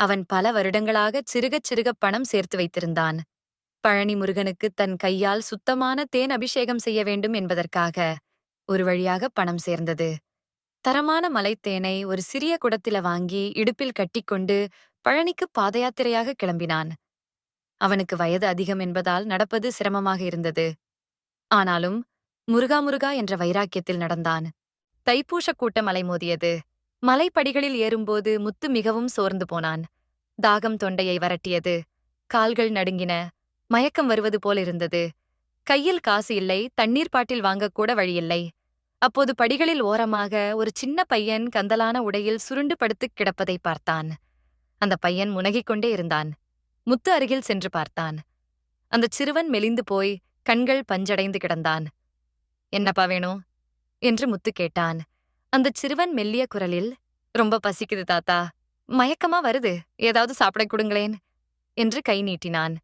அவன் பல வருடங்களாக சிறுகச் சிறுகப் பணம் சேர்த்து வைத்திருந்தான். பழனி முருகனுக்கு தன் கையால் சுத்தமான தேன் அபிஷேகம் செய்ய வேண்டும் என்பதற்காக ஒரு வழியாக பணம் சேர்ந்தது. தரமான மலைத்தேனை ஒரு சிறிய குடத்தில வாங்கி இடுப்பில் கட்டிக்கொண்டு பழனிக்கு பாதயாத்திரையாக கிளம்பினான். அவனுக்கு வயது அதிகம் என்பதால் நடப்பது சிரமமாக இருந்தது. ஆனாலும் முருகா முருகா என்ற வைராக்கியத்தில் நடந்தான். தைப்பூஷக் கூட்டம் அலைமோதியது மலைப்படிகளில் ஏறும்போது முத்து மிகவும் சோர்ந்து போனான். தாகம் தொண்டையை வரட்டியது. கால்கள் நடுங்கின. மயக்கம் வருவது போலிருந்தது கையில் காசு இல்லை தண்ணீர் பாட்டில் வாங்கக்கூட வழியில்லை. அப்போது படிகளில் ஓரமாக ஒரு சின்ன பையன் கந்தலான உடையில் சுருண்டு படுத்துக் கிடப்பதை பார்த்தான். அந்த பையன் முனகிக் கொண்டே இருந்தான். முத்து அருகில் சென்று பார்த்தான். அந்தச் சிறுவன் மெலிந்து போய் கண்கள் பஞ்சடைந்து கிடந்தான். என்னப்பா வேணும் என்று முத்து கேட்டான். அந்தச் சிறுவன் மெல்லிய குரலில் ரொம்ப பசிக்குது தாத்தா. மயக்கமா வருது. ஏதாவது சாப்பிட கொடுங்களேன். என்று கை நீட்டினான்.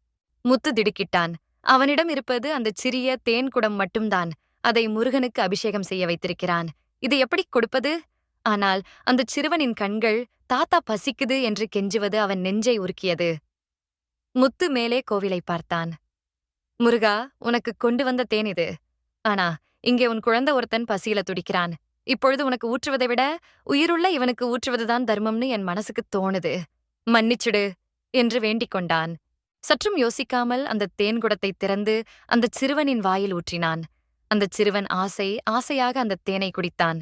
முத்து திடுக்கிட்டான். அவனிடம் இருப்பது அந்தச் சிறிய தேன் குடம் மட்டும்தான். அதை முருகனுக்கு அபிஷேகம் செய்ய வைத்திருக்கிறான். இதை எப்படி கொடுப்பது? ஆனால் அந்தச் சிறுவனின் கண்கள் தாத்தா பசிக்குது என்று கெஞ்சுவது அவன் நெஞ்சை உருக்கியது. முத்து மேலே கோவிலை பார்த்தான். முருகா உனக்கு கொண்டு வந்த தேன் இது. ஆனா இங்கே உன் குழந்தை ஒருத்தன் பசியில துடிக்கிறான். இப்பொழுது உனக்கு ஊற்றுவதை விட உயிருள்ள இவனுக்கு ஊற்றுவதுதான் தர்மம்னு என் மனசுக்கு தோணுது. மன்னிச்சிடு என்று வேண்டிக் கொண்டான். சற்றும் யோசிக்காமல் அந்த தேன் குடத்தை திறந்து அந்தச் சிறுவனின் வாயில் ஊற்றினான். அந்தச் சிறுவன் ஆசை ஆசையாக அந்த தேனை குடித்தான்.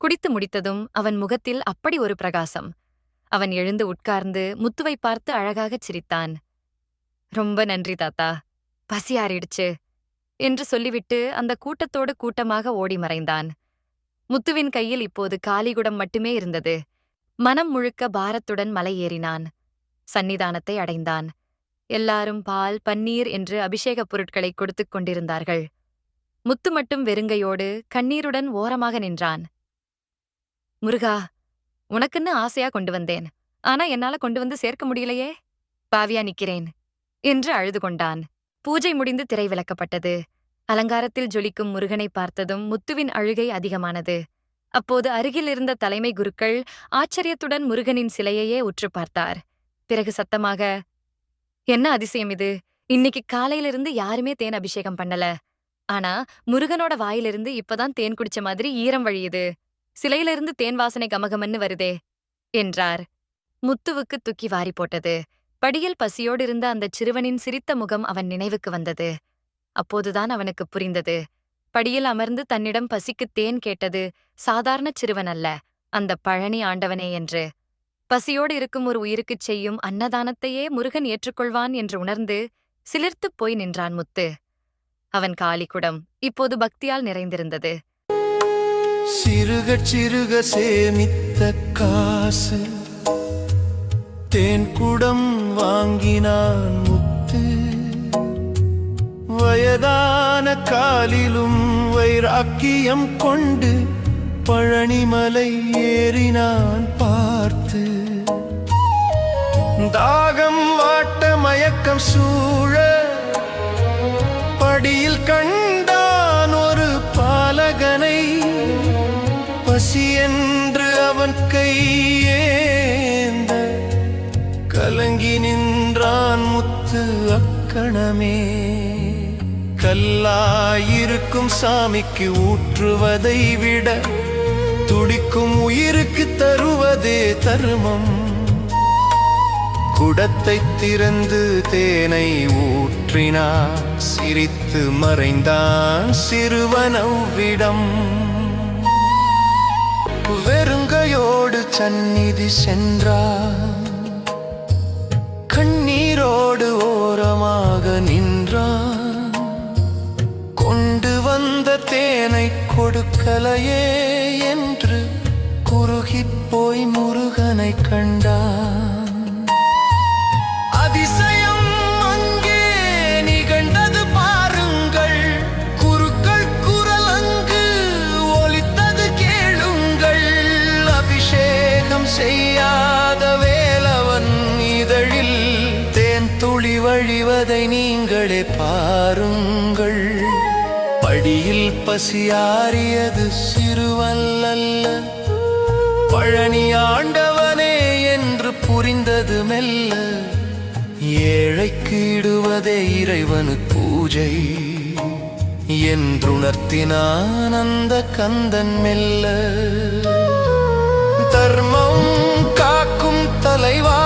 குடித்து முடித்ததும் அவன் முகத்தில் அப்படி ஒரு பிரகாசம். அவன் எழுந்து உட்கார்ந்து முத்துவை பார்த்து அழகாகச் சிரித்தான். ரொம்ப நன்றி தாத்தா. பசி ஆறிடுச்சு என்று சொல்லிவிட்டு அந்த கூட்டத்தோடு கூட்டமாக ஓடி மறைந்தான். முத்துவின் கையில் இப்போது காலிகுடம் மட்டுமே இருந்தது. மனம் முழுக்க பாரத்துடன் மலை ஏறினான் சந்நிதானத்தை அடைந்தான். எல்லாரும் பால் பன்னீர் என்று அபிஷேகப் பொருட்களை கொடுத்துக் கொண்டிருந்தார்கள். முத்து மட்டும் வெறுங்கையோடு கண்ணீருடன் ஓரமாக நின்றான். முருகா உனக்குன்னு ஆசையா கொண்டு வந்தேன். ஆனா என்னால கொண்டு வந்து சேர்க்க முடியலையே. பாவியா நிக்கிறேன் என்று அழுது கொண்டான். பூஜை முடிந்து திரை விளக்கப்பட்டது. அலங்காரத்தில் ஜொலிக்கும் முருகனை பார்த்ததும் முத்துவின் அழுகை அதிகமானது. அப்போது அருகில் இருந்த தலைமை குருக்கள் ஆச்சரியத்துடன் முருகனின் சிலையையே உற்று பார்த்தார். பிறகு சத்தமாக என்ன அதிசயம் இது? இன்னைக்கு காலையிலிருந்து யாருமே தேன் அபிஷேகம் பண்ணல. ஆனா முருகனோட வாயிலிருந்து இப்பதான் தேன் குடிச்ச மாதிரி ஈரம் வழியுது. சிலையிலிருந்து தேன் வாசனை கமகமன்னு வருதே என்றார். முத்துவுக்கு துக்கி வாரி போட்டது. படியில் பசியோடு இருந்த அந்தச் சிறுவனின் சிரித்த முகம் அவன் நினைவுக்கு வந்தது. அப்போதுதான் அவனுக்கு புரிந்தது. படியில் அமர்ந்து தன்னிடம் பசிக்குத் தேன் கேட்டது சாதாரண சிறுவன் அல்ல அந்த பழனி ஆண்டவனே என்று. பசியோடு இருக்கும் ஒரு உயிருக்குச் செய்யும் அன்னதானத்தையே முருகன் ஏற்றுக்கொள்வான் என்று உணர்ந்து சிலிர்த்துப் போய் நின்றான் முத்து. அவன் காலிக்குடம் இப்போது பக்தியால் நிறைந்திருந்தது. சிறுக சிறுக சேமித்த காசு தேன் குடம் வாங்கினான் வயதான காலிலும் வைராக்கியம் கொண்டு பழனிமலை ஏறினான் பார்த்து. தாகம் வாட்ட மயக்கம் சூழ படியில் கண்டான் ஒரு பாலகனை. பசி என்று அவன் கையேந்த கலங்கி நின்றான் முத்து அக்கணமே. நல்லாயிருக்கும் சாமிக்கு ஊற்றுவதை விட துடிக்கும் உயிருக்கு தருவதே தருமம். குடத்தை திறந்து தேனை ஊற்றினா சிரித்து மறைந்தான் சிறுவனவ்விடம் வெறுங்கையோடு சந்நிதி சென்றா கண்ணீரோடு ஓரமாக நின்றான் வந்த தேனை கொடுக்கலையே என்று குறுகிப் போய் முருகனை கண்டான். அதிசயம் அங்கே நிகழ்ந்தது பாருங்கள். குருக்கள் குரல் அங்கு ஒலித்தது கேளுங்கள். அபிஷேகம் செய்யாத வேலவன் இதழில் தேன் துளி வழிவதை நீங்களே பாருங்கள். அடியில் பசியாரியது சிறுவல்லல்ல. பழனி ஆண்டவனே என்று புரிந்தது மெல்ல. ஏழைக்கு இடுவதே இறைவனு பூஜை. என்றுணர்த்தினான் அந்த கந்தன் மெல்ல. தர்மம் காக்கும் தலைவா